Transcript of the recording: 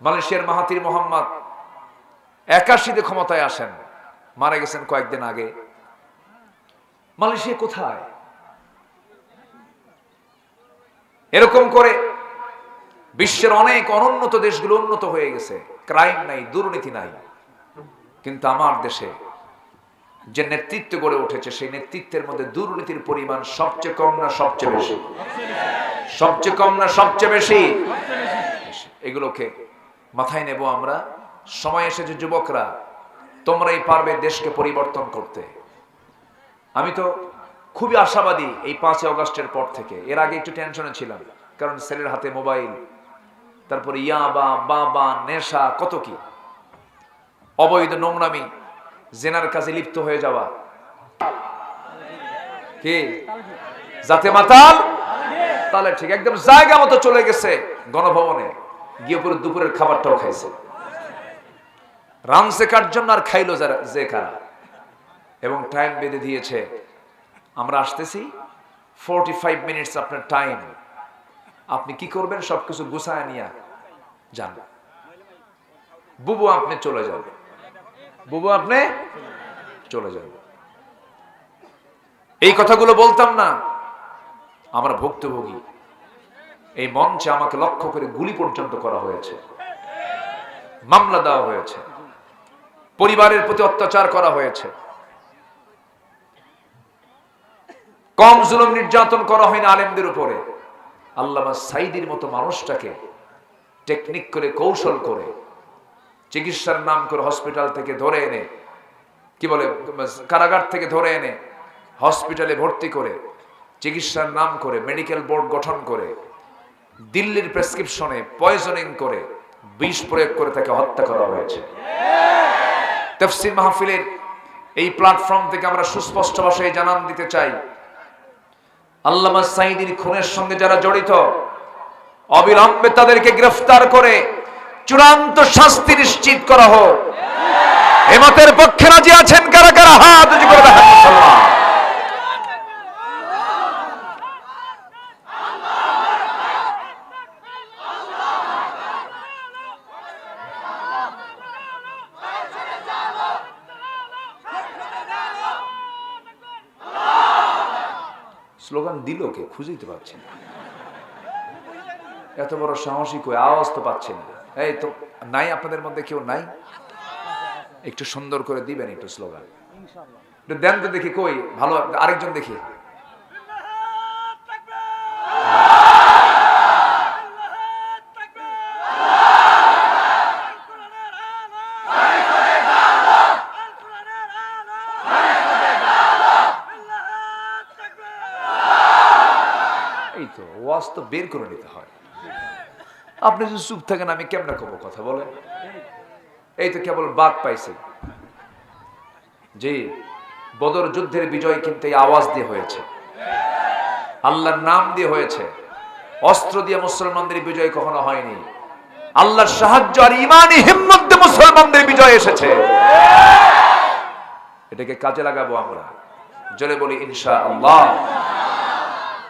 মালয়েশিয়ার মাহাতির মোহাম্মদ একাশিতে ক্ষমতায় আসেন। মারা গেছেন কয়েকদিন আগে। মালয়েশিয়া কোথায়? এরকম করে বিশ্বের অনেক অনুন্নত দেশগুলো উন্নত হয়ে গেছে। ক্রাইম নাই, দুর্নীতি নাই। কিন্তু আমার দেশে যে নেতৃত্ব গড়ে উঠেছে, সেই নেতৃত্বের মধ্যে দুর্নীতির পরিমাণ সবচেয়ে কম না সবচেয়ে বেশি? সবচেয়ে কম না সবচেয়ে বেশি? এগুলোকে মাথায় নেব আমরা। সময় এসেছে যুবকরা, তোমরাই পারবে দেশকে পরিবর্তন করতে। আমি তো খুবই আশাবাদী এই পাঁচই অগস্টের পর থেকে। এর আগে একটু টেনশনে ছিলাম, কারণ ছেলের হাতে মোবাইল, তারপরে ইয়াবা বাবা নেশা, কত কি। অবৈধ নোংরামি, জেনার কাজে লিপ্ত হয়ে যাওয়া। কি? যাতে মাতাল? তাহলে ঠিক, একদম জায়গা মতো চলে গেছে গণভবনে। গিয়ে পরে দুপুরের খাবারটাও খাইছে। রানছে কার জন্য আর খাইলো যারা যে কারা? এবং টাইম বেঁধে দিয়েছে। আমরা আসতেছি ফোরটি ফাইভ মিনিটস আপনার টাইম আপনি কি করবেন? সবকিছু গুছায় নিয়ে যান। বুবু আপনি চলে যাবেন বুবু আপনি চলে যাবেন এই কথাগুলো বলতাম না। আমরা ভুক্তভোগী। এই মঞ্চে আমাকে লক্ষ্য করে গুলি পর্যন্ত করা হয়েছে। মামলা দেওয়া হয়েছে। পরিবারের প্রতি অত্যাচার করা হয়েছে। কম জুলুম নির্যাতন করা হয়নি আলেমদের উপরে। আল্লামা সাইদির মতো মানুষটাকে টেকনিক করে, কৌশল করে, চিকিৎসার নাম করে হসপিটাল থেকে ধরে এনে, কি বলে, কারাগার থেকে ধরে এনে, হসপিটালে ভর্তি করে, চিকিৎসার নাম করে, মেডিকেল বোর্ড গঠন করে দিল্লির প্রেসক্রিপশনে পয়জনিং করে বিষ প্রয়োগ করে তাকে হত্যা করা হয়েছে। তফসির মাহফিলের এই প্ল্যাটফর্ম থেকে আমরা সুস্পষ্ট ভাষায় জানান দিতে চাই। আল্লামা সাইদির খুনের সঙ্গে যারা জড়িত, অবিলম্বে তাদেরকে গ্রেফতার করে চূড়ান্ত শাস্তি নিশ্চিত করা হোক। এমতের পক্ষে রাজি আছেন কারা কারা? হাত করে দেখান। স্লোগান দিল কে? খুঁজেই তো পাচ্ছি না। এত বড় সাহসী কই আওয়াজ তো পাচ্ছি না। এই তো, নাই আপনাদের মধ্যে কেউ নাই? একটু সুন্দর করে দিবেন একটু স্লোগান। দেন তো দেখি কই, ভালো, আরেকজন দেখি এই তো ওয়াজ তো বের করে নিতে হয়। আপনি যদি চুপ থাকেন, আমি কেমনে কব কথা বলেন? এই তো কেবল বাদ পাইছে। জি, বদর যুদ্ধের বিজয় কিন্তু এই আওয়াজ দিয়ে হয়েছে। আল্লাহর নাম দিয়ে হয়েছে। অস্ত্র দিয়ে মুসলমানদের বিজয় কখনো হয়নি। আল্লাহর সাহায্য আর ইমানি হিম্মত দিয়ে মুসলমানদের বিজয় এসেছে। এটাকে কাজে লাগাবো আমরা। জলে বলি ইনশা আল্লাহ